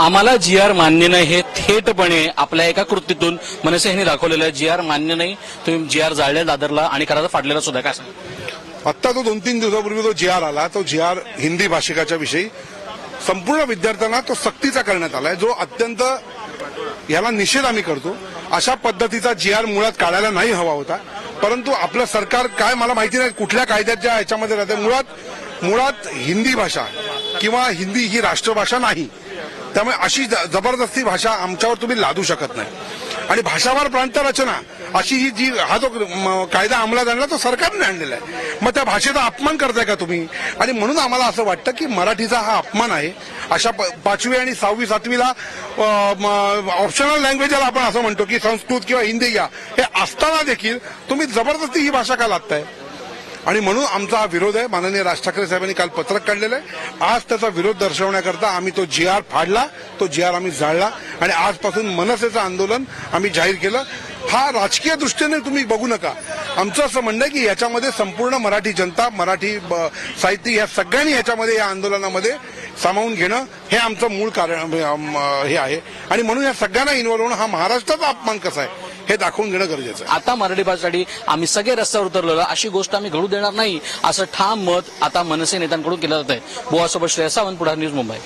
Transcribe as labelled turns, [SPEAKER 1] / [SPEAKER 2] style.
[SPEAKER 1] आम्हाला जी आर मान्य नाही हे थेटपणे आपल्या एका कृतीतून मनसे यांनी दाखवलेलं आहे. जी आर मान्य नाही तुम्ही जी आर जाळल्या दादरला आणि करायला फाडलेला सुद्धा काय सांगा?
[SPEAKER 2] आत्ता तो दोन तीन दिवसापूर्वी जो जी आर आला तो जी आर हिंदी भाषिकाच्या विषयी. संपूर्ण विद्यार्थ्यांना तो सक्तीचा करण्यात आलाय जो अत्यंत याला निषेध आम्ही करतो. अशा पद्धतीचा जी आर मुळात काढायला नाही हवा होता. परंतु आपलं सरकार काय मला माहिती नाही कुठल्या कायद्याच्या ह्याच्यामध्ये राहते. मुळात मुळात हिंदी भाषा किंवा हिंदी ही राष्ट्रभाषा नाही. त्यामुळे अशी ज- जबरदस्ती भाषा आमच्यावर तुम्ही लादू शकत नाही. आणि भाषावार प्रांत रचना अशी ही जी हा जो म, कायदा अंमलात आणला तो सरकारने आणलेला आहे. मग त्या भाषेचा अपमान करताय का तुम्ही? आणि म्हणून आम्हाला असं वाटतं की मराठीचा हा अपमान आहे. अशा प- पाचवी आणि सहावी सातवीला ऑप्शनल लँग्वेजला आपण असं म्हणतो की संस्कृत किंवा हिंदी घ्या. हे असताना देखील तुम्ही जबरदस्ती ही भाषा का लादताय? आणि म्हणून आमचा हा विरोध आहे. माननीय राज ठाकरे साहेबांनी काल पत्रक काढलेलं आहे. आज त्याचा विरोध दर्शवण्याकरता आम्ही तो जी आर फाडला. तो जी आर आम्ही जाळला. आणि आजपासून मनसेचं आंदोलन आम्ही जाहीर केलं. हा राजकीय दृष्टीने तुम्ही बघू नका. आमचं असं म्हणणं आहे की याच्यामध्ये संपूर्ण मराठी जनता मराठी ब- साहित्य या सगळ्यांनी याच्यामध्ये या आंदोलनामध्ये सामावून घेणं हे आमचं मूळ कारण हे आहे. आणि म्हणून या सगळ्यांना इन्व्हॉल्व्ह होणं हा महाराष्ट्राचा अपमान कसा आहे? हे दाखवून घेणं गरजेचं आहे.
[SPEAKER 1] आता मराठी भाषेसाठी आम्ही सगळे रस्त्यावर उतरलेलो अशी गोष्ट आम्ही घडू देणार नाही असं ठाम मत आता मनसे नेत्यांकडून केलं जात आहे बुवासोबत श्रेय सावंत पुढार न्यूज मुंबई.